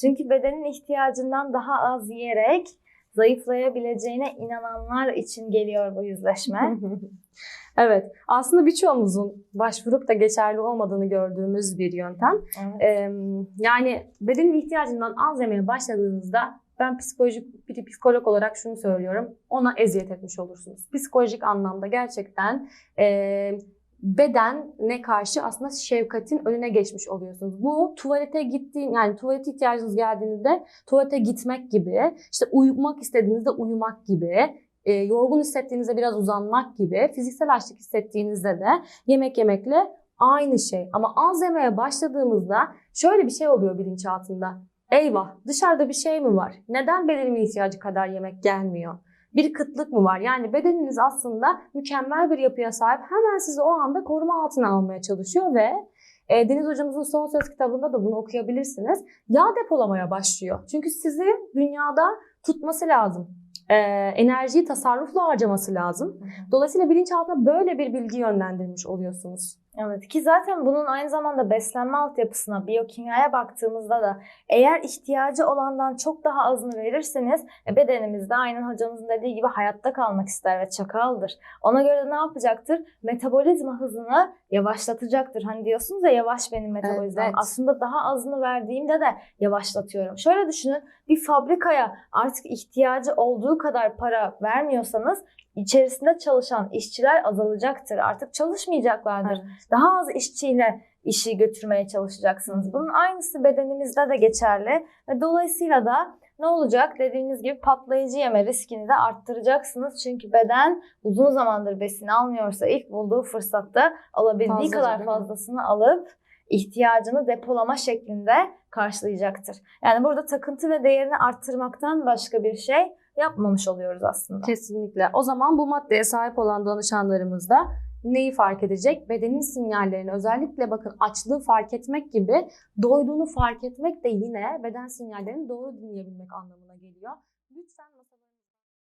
Çünkü bedenin ihtiyacından daha az yiyerek zayıflayabileceğine inananlar için geliyor bu yüzleşme. evet, aslında birçoğumuzun başvurup da geçerli olmadığını gördüğümüz bir yöntem. Evet. Ee, yani bedenin ihtiyacından az yemeye başladığınızda ben psikolojik bir psikolog olarak şunu söylüyorum. Ona eziyet etmiş olursunuz. Psikolojik anlamda gerçekten e, bedene karşı aslında şefkatin önüne geçmiş oluyorsunuz. Bu tuvalete gittiğin yani tuvalet ihtiyacınız geldiğinde tuvalete gitmek gibi, işte uyumak istediğinizde uyumak gibi, e, yorgun hissettiğinizde biraz uzanmak gibi, fiziksel açlık hissettiğinizde de yemek yemekle aynı şey. Ama az yemeye başladığımızda şöyle bir şey oluyor bilinçaltında. Eyvah dışarıda bir şey mi var? Neden bedenimin ihtiyacı kadar yemek gelmiyor? Bir kıtlık mı var? Yani bedeniniz aslında mükemmel bir yapıya sahip. Hemen sizi o anda koruma altına almaya çalışıyor ve e, Deniz hocamızın son söz kitabında da bunu okuyabilirsiniz. Yağ depolamaya başlıyor. Çünkü sizi dünyada tutması lazım. E, enerjiyi tasarruflu harcaması lazım. Dolayısıyla bilinçaltına böyle bir bilgi yönlendirmiş oluyorsunuz. Evet ki zaten bunun aynı zamanda beslenme altyapısına, biyokimyaya baktığımızda da eğer ihtiyacı olandan çok daha azını verirseniz e, bedenimiz de aynen hocamızın dediği gibi hayatta kalmak ister ve çakaldır. Ona göre ne yapacaktır? Metabolizma hızını yavaşlatacaktır. Hani diyorsunuz ya yavaş benim metabolizmam. Evet. Aslında daha azını verdiğimde de yavaşlatıyorum. Şöyle düşünün bir fabrikaya artık ihtiyacı olduğu kadar para vermiyorsanız içerisinde çalışan işçiler azalacaktır. Artık çalışmayacaklardır. Daha az işçiyle işi götürmeye çalışacaksınız. Bunun aynısı bedenimizde de geçerli ve dolayısıyla da ne olacak? Dediğiniz gibi patlayıcı yeme riskini de arttıracaksınız. Çünkü beden uzun zamandır besin almıyorsa ilk bulduğu fırsatta alabildiği Fazlaca, kadar fazlasını alıp ihtiyacını depolama şeklinde karşılayacaktır. Yani burada takıntı ve değerini arttırmaktan başka bir şey yapmamış oluyoruz aslında. Kesinlikle. O zaman bu maddeye sahip olan danışanlarımız da neyi fark edecek? Bedenin sinyallerini özellikle bakın açlığı fark etmek gibi doyduğunu fark etmek de yine beden sinyallerini doğru dinleyebilmek anlamına geliyor. Lütfen